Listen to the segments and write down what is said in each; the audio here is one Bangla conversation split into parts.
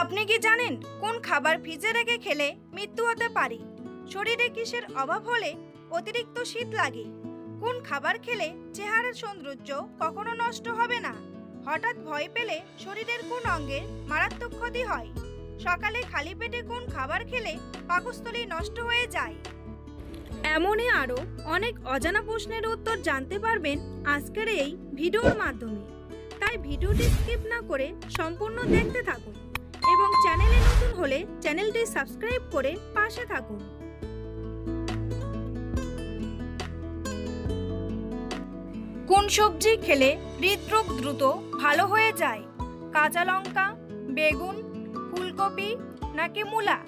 আপনি কি জানেন কোন খাবার ফ্রিজে রেখে খেলে মৃত্যু হতে পারে? শরীরে কিসের অভাব হলে অতিরিক্ত শীত লাগে? কোন খাবার খেলে চেহারার সৌন্দর্য কখনো নষ্ট হবে না? হঠাৎ ভয় পেলে শরীরের কোন অঙ্গের মারাত্মক ক্ষতি হয়? সকালে খালি পেটে কোন খাবার খেলে পাকস্থলী নষ্ট হয়ে যায়? এমনই আরও অনেক অজানা প্রশ্নের উত্তর জানতে পারবেন আজকের এই ভিডিওর মাধ্যমে। তাই ভিডিওটি স্কিপ না করে সম্পূর্ণ দেখতে থাকুন। এবং চ্যানেলে নতুন হলে চ্যানেলটি সাবস্ক্রাইব করে পাশে থাকুন। কোন সবজি খেলে হৃদরোগ দ্রুত ভালো হয়ে যায়? কাঁচা লঙ্কা, বেগুন, ফুলকপি নাকি মূলা?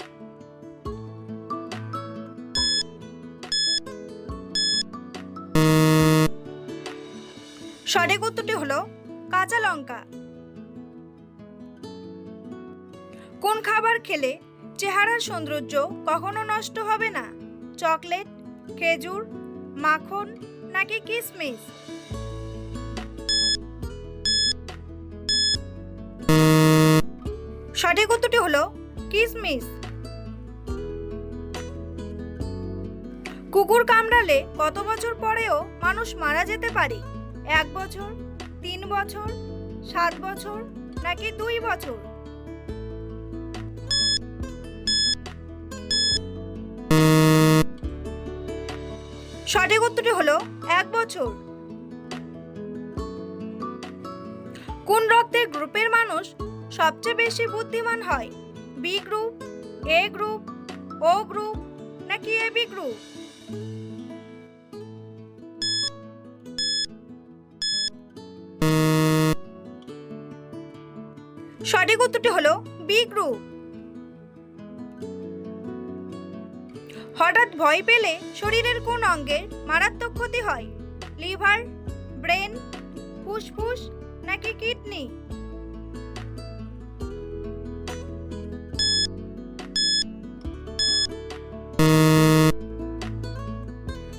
সঠিক উত্তরটি হলো কাঁচা লঙ্কা। কোন খাবার খেলে চেহারার সৌন্দর্য কখনো নষ্ট হবে না? চকলেট, খেজুর, মাখন নাকি কিসমিস? সঠিক উত্তরটি হলো কিসমিস। কুকুর কামড়ালে কত বছর পরেও মানুষ মারা যেতে পারে? এক বছর, তিন বছর, সাত বছর নাকি দুই বছর? সঠিক উত্তরটি হলো এক বছর। কোন রক্তের গ্রুপের মানুষ সবচেয়ে বেশি বুদ্ধিমান হয়? B group A group O group নাকি এ বি গ্রুপ সঠিক উত্তরটি হলো বি গ্রুপ হঠাৎ ভয় পেলে শরীরের কোন অঙ্গের মারাত্মক ক্ষতি হয়? লিভার, ব্রেন, ফুসফুস নাকি কিডনি?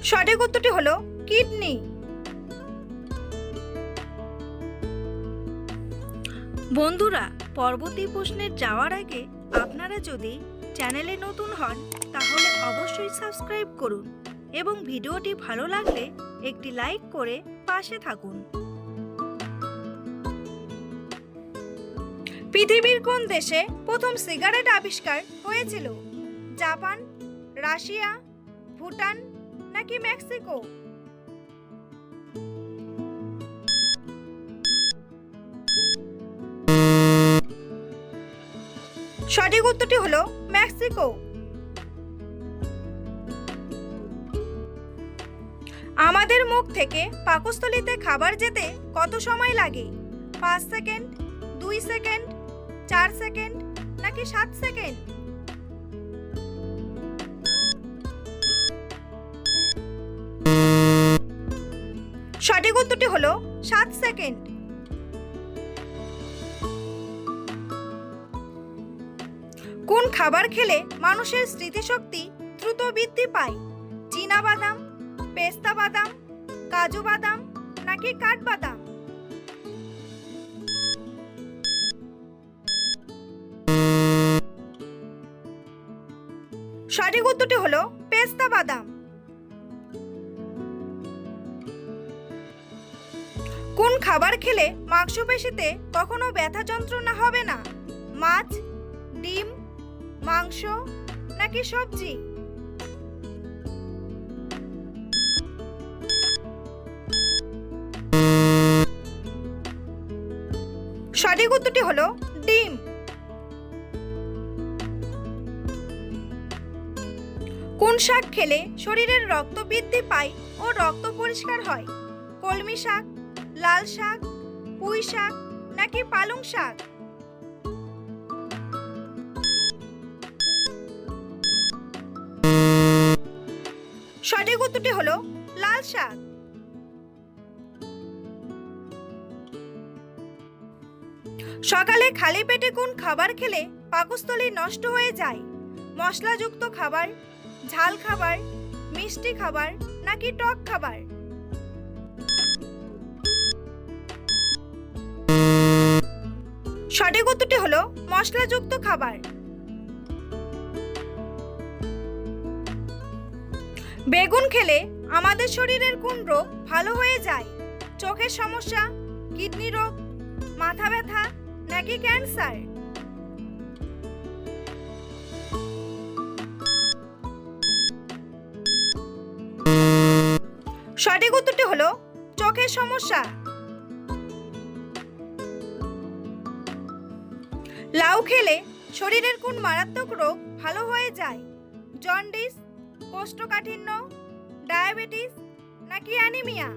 সঠিক উত্তরটি হলো কিডনি। বন্ধুরা, পরবর্তী প্রশ্নের যাওয়ার আগে আপনারা যদি চ্যানেলে নতুন হন তাহলে অবশ্যই সাবস্ক্রাইব করুন এবং ভিডিওটি ভালো লাগলে একটি লাইক করে পাশে থাকুন। পৃথিবীর কোন দেশে প্রথম সিগারেট আবিষ্কার হয়েছিল? জাপান, রাশিয়া, ভুটান নাকি মেক্সিকো? সঠিক উত্তরটি হলো মেক্সিকো। আমাদের মুখ থেকে পাকস্থলীতে খাবার যেতে কত সময় লাগে? পাঁচ সেকেন্ড, দুই সেকেন্ড, চার সেকেন্ড, নাকি সাত সেকেন্ড? সঠিক উত্তরটি হলো সাত সেকেন্ড। কোন খাবার খেলে মানুষের স্মৃতিশক্তি দ্রুত বৃদ্ধি পায়? চীনা বাদাম পেস্তা বাদাম, কাজু বাদাম নাকি কাঠবাদাম সঠিক উত্তরটি হলো পেস্তা বাদাম। কোন খাবার খেলে মাংসপেশিতে কখনো ব্যথা যন্ত্রণা হবে না? মাছ, ডিম, মাংস নাকি সবজি? সঠিক উত্তরটি হলো ডিম। কোন শাক খেলে শরীরের রক্ত বৃদ্ধি পায় ও রক্ত পরিষ্কার হয়? কলমি শাক, লাল শাক, পুঁই শাক নাকি পালং শাক? সঠিক উত্তরটি হলো লাল শাক। সকালে খালি পেটে কোন খাবার খেলে পাকস্থলী নষ্ট হয়ে যায়? মশলাযুক্ত খাবার, ঝাল খাবার, মিষ্টি খাবার নাকি টক খাবার? সঠিক উত্তরটি হলো মশলাযুক্ত খাবার। বেগুন খেলে আমাদের শরীরের কোন রোগ ভালো হয়ে যায়? চোখের সমস্যা, কিডনি রোগ, মাথা ব্যথা নাকি ক্যান্সার? সঠিক উত্তরটি হলো চোখের সমস্যা। লাউ খেলে শরীরের কোন মারাত্মক রোগ ভালো হয়ে যায়? জন্ডিস, কোষ্ঠকাঠিন্য, ডায়াবেটিস নাকি অ্যানিমিয়া?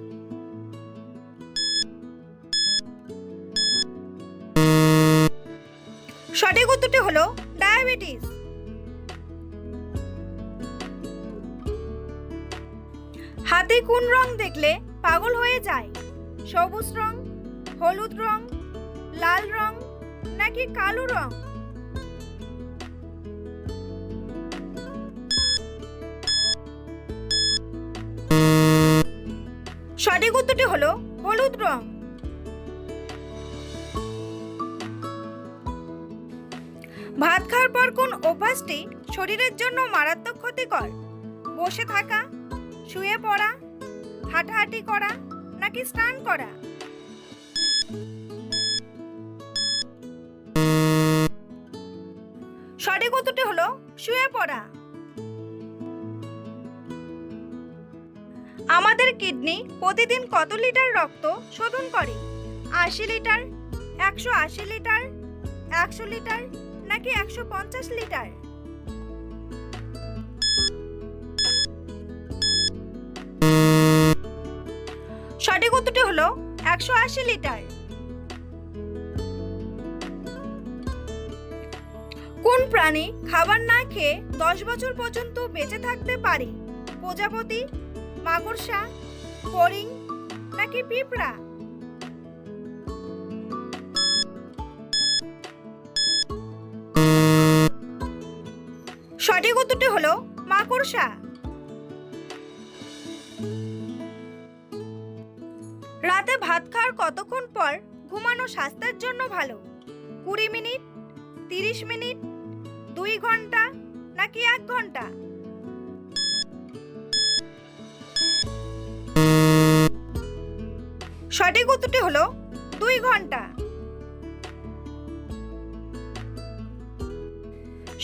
সঠিক উত্তরটি হলো ডায়াবেটিস। হাতে কোন রং দেখলে পাগল হয়ে যায়? সবুজ রং, হলুদ রং, লাল রং, নাকি কালো রং? সঠিক উত্তরটি হলো হলুদ রং। ভাত খাওয়ার পর কোন অভ্যাসটি শরীরের জন্য মারাত্মক ক্ষতিকর? বসে থাকা, শুয়ে পড়া, হাঁটাহাঁটি করা, নাকি স্নান করা? সঠিক উত্তরটি হলো শুয়ে পড়া। আমাদের কিডনি প্রতিদিন কত লিটার রক্ত শোধন করে? আশি লিটার, একশো আশি লিটার, একশো লিটার নাকি একশো পঞ্চাশ লিটার? সঠিক উত্তরটি হলো একশো আশি লিটার। কোন প্রাণী খাবার না খেয়ে দশ বছর পর্যন্ত বেঁচে থাকতে পারে? প্রজাপতি, মাকড়সা ফড়িং নাকি পিঁপড়া? সঠিক উত্তরটি হলো মাকড়সা। রাতে ভাত খাওয়ার কতক্ষণ পর ঘুমানো স্বাস্থ্যের জন্য ভালো? কুড়ি মিনিট, তিরিশ মিনিট, দুই ঘণ্টা, নাকি এক ঘণ্টা? সঠিক উত্তরটি হলো দুই ঘণ্টা।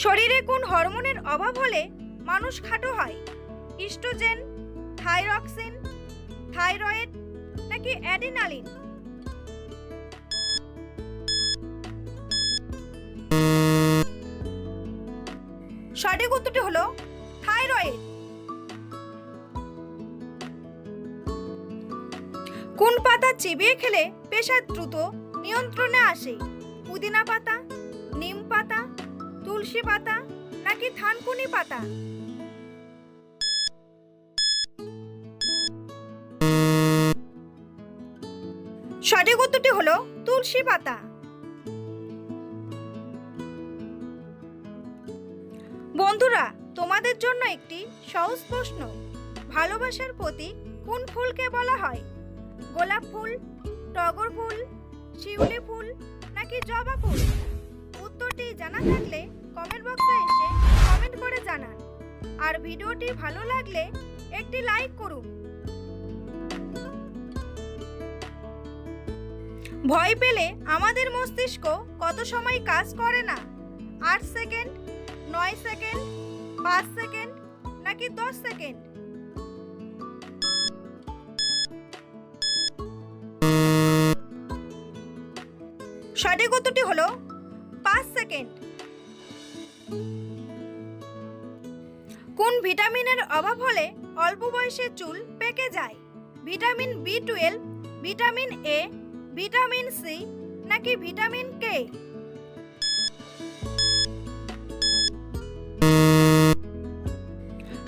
শরীরে কোন হরমোনের অভাব হলে মানুষ খাটো হয়? ইস্ট্রোজেন, থাইরক্সিন, থাইরয়েড নাকি অ্যাডিনালিন? সঠিক উত্তরটি হলো থাইরয়েড। কোন পাতা চিবিয়ে খেলে পেশার দ্রুত নিয়ন্ত্রণে আসে? পুদিনা পাতা, নিম পাতা তুলসী পাতা নাকি থানকুনি পাতা? সঠিক উত্তরটি হলো তুলসী পাতা। বন্ধুরা, তোমাদের জন্য একটি সহজ প্রশ্ন। ভালোবাসার প্রতীক কোন ফুলকে বলা হয়? গোলাপ ফুল, টগর ফুল, শিউলি ফুল নাকি জবা ফুল? উত্তরটি জানা থাকলে কমেন্ট বক্সে এসে কমেন্ট করে জানান। আর ভিডিওটি ভালো লাগলে একটি লাইক করুন। ভয় পেলে আমাদের মস্তিষ্ক কত সময় কাজ করে না? আট সেকেন্ড, নয় সেকেন্ড, পাঁচ সেকেন্ড, নাকি দশ সেকেন্ড? সঠিক উত্তরটি হলো পাঁচ সেকেন্ড। কোন ভিটামিনের অভাব হলে অল্প বয়সে চুল পেকে যায়? Vitamin B twelve, vitamin A, vitamin C নাকি ভিটামিন কে?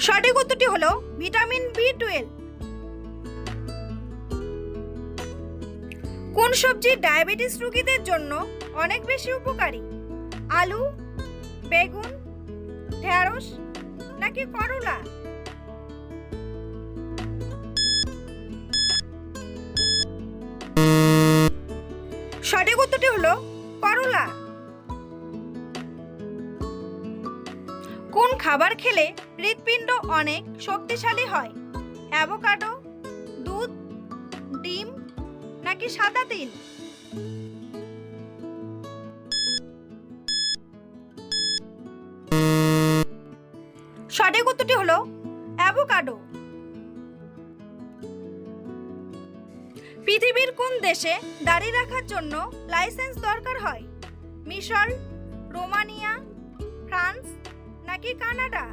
সঠিক উত্তরটি হলো ভিটামিন বি টুয়েলভ। কোন সবজি ডায়াবেটিস রোগীদের জন্য অনেক বেশি উপকারী? আলু, বেগুন, ঢেঁড়স নাকি করলা? সঠিক উত্তরটি হলো করলা। কোন খাবার খেলে হৃৎপিণ্ড অনেক শক্তিশালী হয়? অ্যাভোকাডো, দুধ, ডিম নাকি সাদা তিল? সঠিক উত্তরটি হলো অ্যাভোকাডো। পৃথিবীর কোন দেশে দাড়ি রাখার জন্য লাইসেন্স দরকার হয়? মিশর, রোমানিয়া, ফ্রান্স নাকি কানাডা?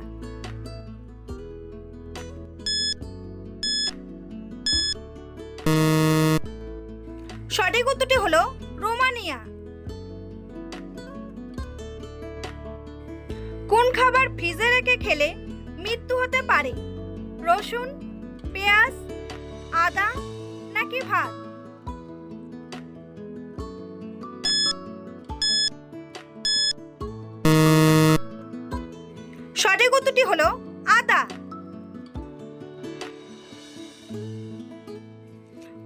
সঠিক উত্তরটি হলো রোমানিয়া। খাবার ফ্রিজে রেখে খেলে মৃত্যু হতে পারে। রসুন, পেঁয়াজ, আদা নাকি ভাত? সঠিক উত্তরটি হলো আদা।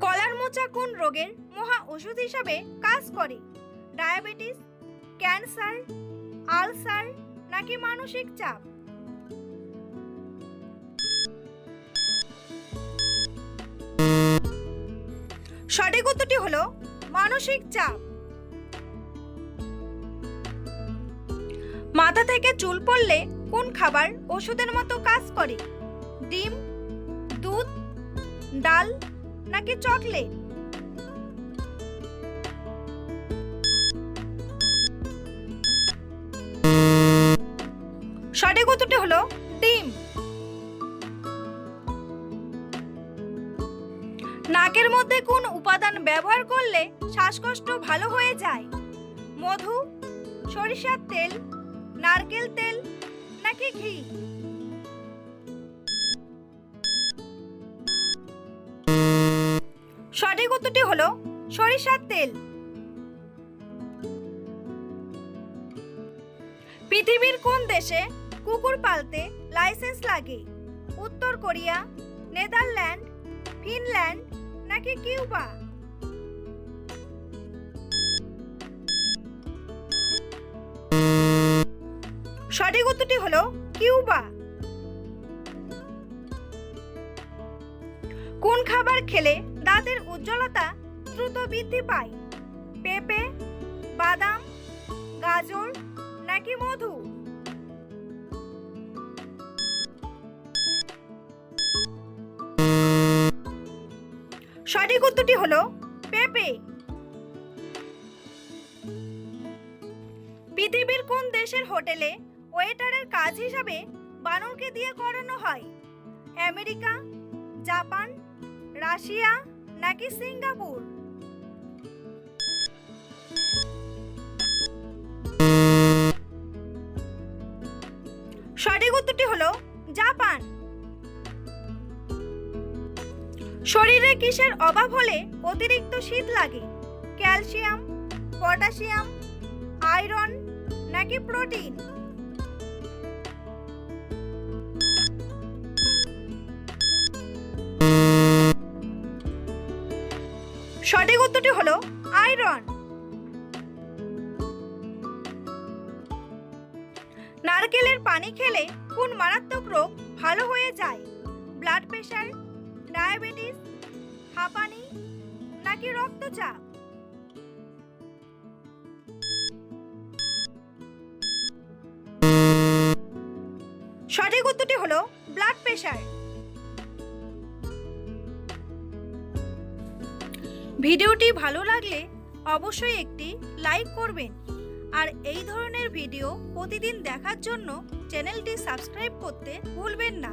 কলার মোচা কোন রোগের মহা ওষুধ হিসাবে কাজ করে? ডায়াবেটিস, ক্যান্সার, আলসার নাকি মানসিক চাপ? সঠিক উত্তরটি হলো মানসিক চাপ। মাথা থেকে চুল পড়লে কোন খাবার ওষুধের মতো কাজ করে? ডিম, দুধ, ডাল নাকি চকলেট? সঠিক উত্তরটি হলো ডিম। নাকের মধ্যে কোন উপাদান ব্যবহার করলে শ্বাসকষ্ট ভালো হয়ে যায়? মধু, সরিষার তেল, নারকেল তেল নাকি ঘি? সঠিক উত্তরটি হলো সরিষার তেল। পৃথিবীর কোন দেশে কুকুর পালতে লাইসেন্স লাগে। উত্তর কোরিয়া, নেদারল্যান্ড, ফিনল্যান্ড নাকি কিউবা? সঠিক উত্তরটি হলো কিউবা। কোন খাবার খেলে দাঁতের উজ্জ্বলতা দ্রুত বৃদ্ধি পায়? পেঁপে, বাদাম, গাজর নাকি মধু? সঠিক উত্তরটি হলো পেঁপে। পৃথিবীর কোন দেশের হোটেলে ওয়েটারের কাজ হিসাবে বানরকে দিয়ে করানো হয়? আমেরিকা, জাপান, রাশিয়া নাকি সিঙ্গাপুর? সঠিক উত্তরটি হলো জাপান। শরীরে কিসের অভাব হলে অতিরিক্ত শীত লাগে? ক্যালসিয়াম, পটাশিয়াম, আয়রন নাকি প্রোটিন? সঠিক উত্তরটি হলো আয়রন। নারকেলের পানি খেলে কোন মারাত্মক রোগ ভালো হয়ে যায়? ব্লাড প্রেশার ডায়াবেটিস, হাঁপানি নাকি রক্তচাপ? সঠিক উত্তরটি হলো ব্লাড প্রেশার ভিডিওটি ভালো লাগলে অবশ্যই একটি লাইক করবেন। আর এই ধরনের ভিডিও প্রতিদিন দেখার জন্য চ্যানেলটি সাবস্ক্রাইব করতে ভুলবেন না।